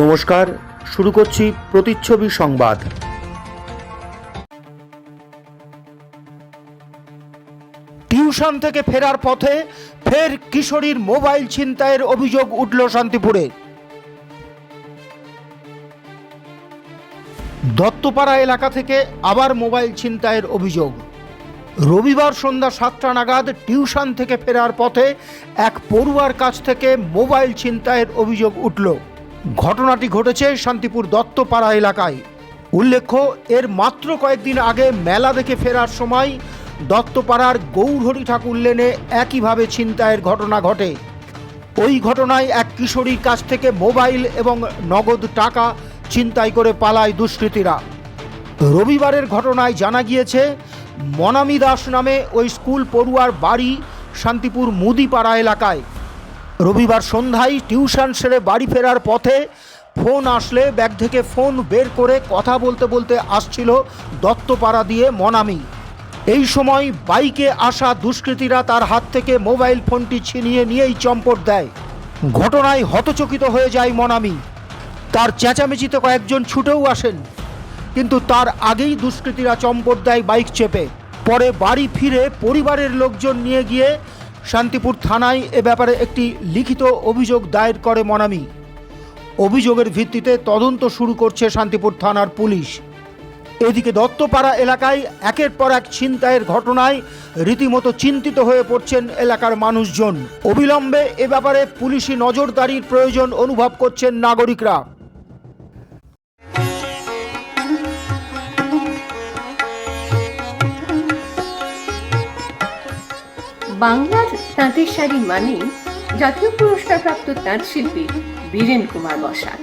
নমস্কার, শুরু করছি প্রতিচ্ছবি সংবাদ। টিউশন থেকে ফেরার পথে ফের কিশোরীর মোবাইল ছিনতাইয়ের অভিযোগ উঠল শান্তিপুরে। দত্তপাড়া এলাকা থেকে আবার মোবাইল ছিনতাইয়ের অভিযোগ। রবিবার সন্ধ্যা সাতটা নাগাদ টিউশন থেকে ফেরার পথে এক পড়ুয়ার কাছ থেকে মোবাইল ছিনতাইয়ের অভিযোগ উঠল। ঘটনাটি ঘটেছে শান্তিপুর দত্তপাড়া এলাকায়। উল্লেখ্য, এর মাত্র কয়েকদিন আগে মেলা দেখে ফেরার সময় দত্তপাড়ার গৌরহরি ঠাকুর লেনে একইভাবে ছিনতাইয়ের ঘটনা ঘটে। ওই ঘটনায় এক কিশোরীর কাছ থেকে মোবাইল এবং নগদ টাকা ছিনতাই করে পালায় দুষ্কৃতীরা। রবিবারের ঘটনায় জানা গিয়েছে, মনামি দাস নামে ওই স্কুল পড়ুয়ার বাড়ি শান্তিপুর মুদিপাড়া এলাকায়। রবিবার সন্ধ্যায় টিউশন সেরে বাড়ি ফেরার পথে ফোন আসলে ব্যাগ থেকে ফোন বের করে কথা বলতে বলতে আসছিল দত্তপাড়া দিয়ে মনামি। এই সময় বাইকে আসা দুষ্কৃতীরা তার হাত থেকে মোবাইল ফোনটি ছিনিয়ে নিয়েই চম্পট দেয়। ঘটনায় হতচকিত হয়ে যায় মনামি। তার চেঁচামেচিতে কয়েকজন ছুটেও আসেন। কিন্তু তার আগেই দুষ্কৃতীরা চম্পট দেয় বাইক চেপে। পরে বাড়ি ফিরে পরিবারের লোকজন নিয়ে গিয়ে শান্তিপুর থানায় এ ব্যাপারে একটি লিখিত অভিযোগ দায়ের করে মনামি। অভিযোগের ভিত্তিতে তদন্ত শুরু করছে শান্তিপুর থানার পুলিশ। এদিকে দত্তপাড়া এলাকায় একের পর এক ছিনতাইয়ের ঘটনায় রীতিমতো চিন্তিত হয়ে পড়ছেন এলাকার মানুষজন। অবিলম্বে এ ব্যাপারে পুলিশি নজরদারির প্রয়োজন অনুভব করছেন নাগরিকরা। বাংলার তাঁতের শাড়ি মানেই জাতীয় পুরস্কারপ্রাপ্ত তাঁত শিল্পী বীরেন কুমার বসাক।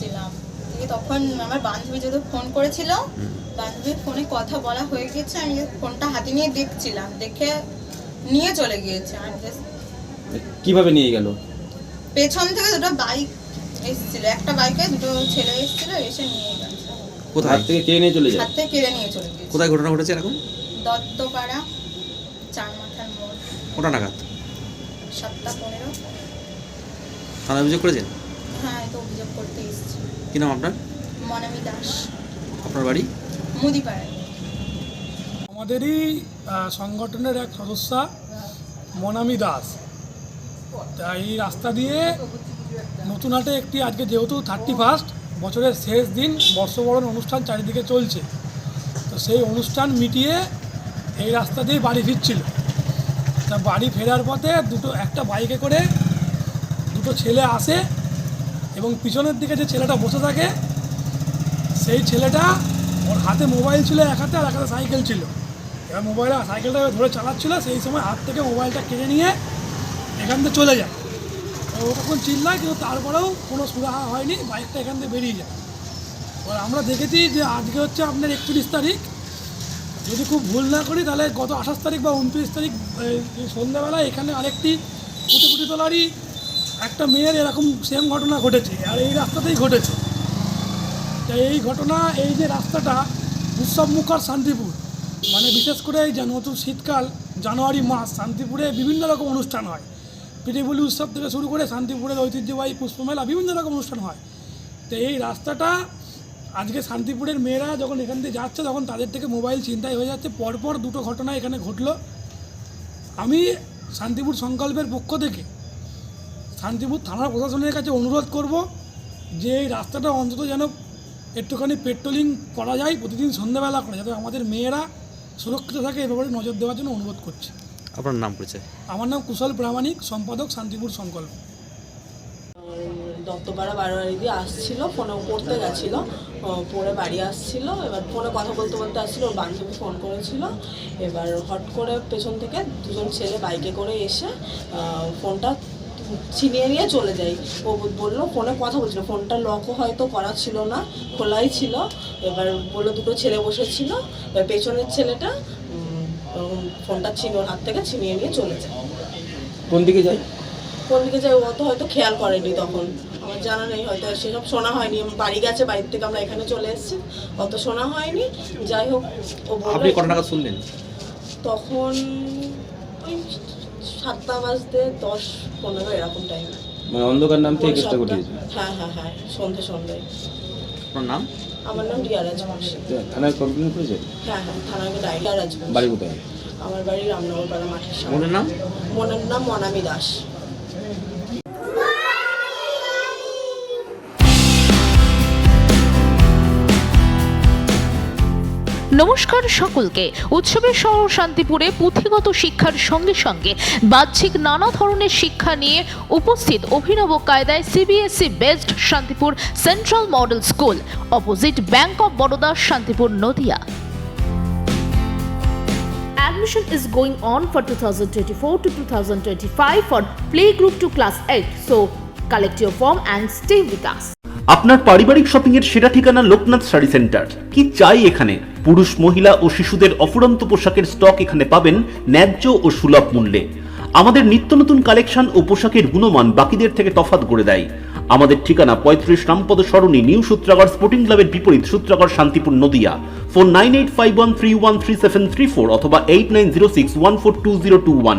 আসছিলাম দিয়ে তখন আমার বান্ধবী যেহেতু ফোন করেছিল বান্ধবীর ফোনে কথা বলা হয়ে গেছে আমি ফোনটা হাতে নিয়ে দেখছিলাম দেখে নিয়ে চলে গিয়েছে। আমি কীভাবে নিয়ে গেল? পেছন থেকে দুটো বাইক এসেছিল একটা বাইকে দুটো ছেলে এসেছিল এসে নিয়ে গেছে কোথায়? হাত থেকে কে নিয়ে চলে যায়? হাত থেকে কেড়ে নিয়ে চলে গিয়েছে। কোথায় ঘটনা ঘটেছে এরকম? দত্তপাড়া চার মাথার মোড়। কোটা নাগাদ? সাতটা পনেরো। থানায় অভিযোগ করেছেন? এই অভিযোগ করতে এসেছি। কি নাম আপনার? মনামি দাস। আপনার বাড়ি? মুদিপাড়ায়। আমাদেরই সংগঠনের এক সদস্যা মনামি দাস। তা এই রাস্তা দিয়ে নতুন হাটে একটি আজকে যেহেতু থার্টি ফার্স্ট বছরের শেষ দিন বর্ষবরণ অনুষ্ঠান চারিদিকে চলছে। তো সেই অনুষ্ঠান মিটিয়ে এই রাস্তা দিয়ে বাড়ি ফিরছিল। তা বাড়ি ফেরার পথে দুটো একটা বাইকে করে দুটো ছেলে আসে এবং পিছনের দিকে যে ছেলেটা বসে থাকে, সেই ছেলেটা ওর হাতে মোবাইল ছিল এক হাতে আর এক হাতে সাইকেল ছিল। এবার মোবাইল সাইকেলটা ধরে চালাচ্ছিল, সেই সময় হাত থেকে মোবাইলটা কেড়ে নিয়ে এখান থেকে চলে যায়। ও তখন চিল্লায়, কিন্তু তারপরেও কোনো সুরাহা হয়নি, বাইকটা এখান থেকে বেরিয়ে যায়। এবার আমরা দেখেছি যে আজকে হচ্ছে আপনার একত্রিশ তারিখ। যদি খুব ভুল না করি, তাহলে গত আঠাশ তারিখ বা উনত্রিশ তারিখ সন্ধ্যাবেলায় এখানে আরেকটি কুটি তোলারই একটা মেয়ের এরকম সেম ঘটনা ঘটেছে, আর এই রাস্তাতেই ঘটেছে। এই ঘটনা, এই যে রাস্তাটা উৎসবমুখর শান্তিপুর। মানে বিশেষ করে এই যে নতুন শীতকাল, জানুয়ারি মাস, শান্তিপুরে বিভিন্ন রকম অনুষ্ঠান হয়। পিঠেপুলি উৎসব থেকে শুরু করে শান্তিপুরের ঐতিহ্যবাহী পুষ্পমেলা বিভিন্ন রকম অনুষ্ঠান হয়। তো এই রাস্তাটা, আজকে শান্তিপুরের মেয়েরা যখন এখান থেকে যাচ্ছে, তখন তাদের থেকে মোবাইল ছিনতাই হয়ে যাচ্ছে। পরপর দুটো ঘটনা এখানে ঘটলো। আমি শান্তিপুর সংকল্পের পক্ষ থেকে শান্তিপুর থানা প্রশাসনের কাছে অনুরোধ করব যে এই রাস্তাটা অন্তত যেন একটুখানি পেট্রোলিং করা যায় প্রতিদিন সন্ধ্যাবেলা করে যাতে আমাদের মেয়েরা সুরক্ষিত থাকে এ ব্যাপারে নজর দেওয়ার জন্য অনুরোধ করছি। আপনার নাম পরিচয়? আমার নাম কুশল প্রামাণিক সম্পাদক শান্তিপুর সংকল্প। দত্তপাড়া বারোয়ারি দিয়ে আসছিল ফোনে পড়তে গেছিল পড়ে বাড়ি আসছিল এবার ফোনে কথা বলতে বলতে আসছিল ওর বান্ধবী ফোন করেছিল। এবার হট করে পেছন থেকে দুজন ছেলে বাইকে করে এসে ফোনটা ছিনিয়ে নিয়ে চলে যাই। ও বলল ফোনে কথা বলছিল। ফোনটা লকও হয়তো করা ছিল না খোলাই ছিল। এবার বলল দুটো ছেলে বসেছিল এবার পেছনের ছেলেটা ফোনটা ছিন হাত থেকে ছিনিয়ে নিয়ে চলে যায়। কোন দিকে যাই কোন দিকে যায় ও তো হয়তো খেয়াল করেনি তখন। আমার জানা নেই হয়তো সেসব শোনা হয়নি। বাড়ি গেছে বাড়ির থেকে আমরা এখানে চলে এসেছি। অত শোনা হয়নি। যাই হোক ও আপনি কটা নাগাদ শুনলেন? তখন সাতটা বাজতে দশ পনেরো এরকম টাইম মানে অন্ধকার নাম থেকে কেসটা ঘটিয়েছে হ্যাঁ হ্যাঁ হ্যাঁ সন্ধে সন্ধ্যায় আপনার নাম? আমার নাম রিয়া রাজবংশী। থানায় কমপ্লেন করেছে? হ্যাঁ হ্যাঁ আমি ডাইরিয়া রাজবংশী। বাড়ি কোথায়? আমার বাড়ি রামনগর পাড়া মাঠের সামনে। নাম? মনের নাম মনামি দাস। নমস্কার সকলকে উৎসবের শহর শান্তিপুরে পুঁথিগত শিক্ষার সঙ্গে সঙ্গে বাহ্যিক নানা ধরনের শিক্ষা নিয়ে উপস্থিত অভিনব কায়দায় CBSE based Shantipur central model school, opposite bank of Baroda Shantipur Nadia Admission is going on for 2024 to 2025 for playgroup to class 8. So, collect your form and stay with us. আপনার পারিবারিক শপিং এর সেরা ঠিকানা Loknath sari centre কি চাই এখানে পুরুষ, মহিলা ও শিশুদের অফুরন্ত পোশাকের স্টক এখানে পাবেন ন্যায্য ও সুলভ মূল্যে। আমাদের নিত্য নতুন কালেকশন ও পোশাকের গুণমান বাকিদের থেকে তফাত করে দেয়। আমাদের ঠিকানা পঁয়ত্রিশ রামপদ সরণি, নিউ সূত্রাগড় স্পোর্টিং ক্লাবের বিপরীত Sutragarh, Shantipur, Nadia. Phone nine eight five one three one three seven three four অথবা eight nine zero six one four two zero two one.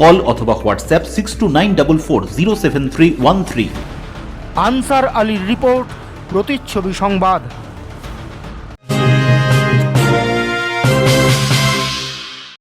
Call অথবা WhatsApp six two nine double four zero seven three one three Ansar আলীর report, প্রতিচ্ছবি সংবাদ।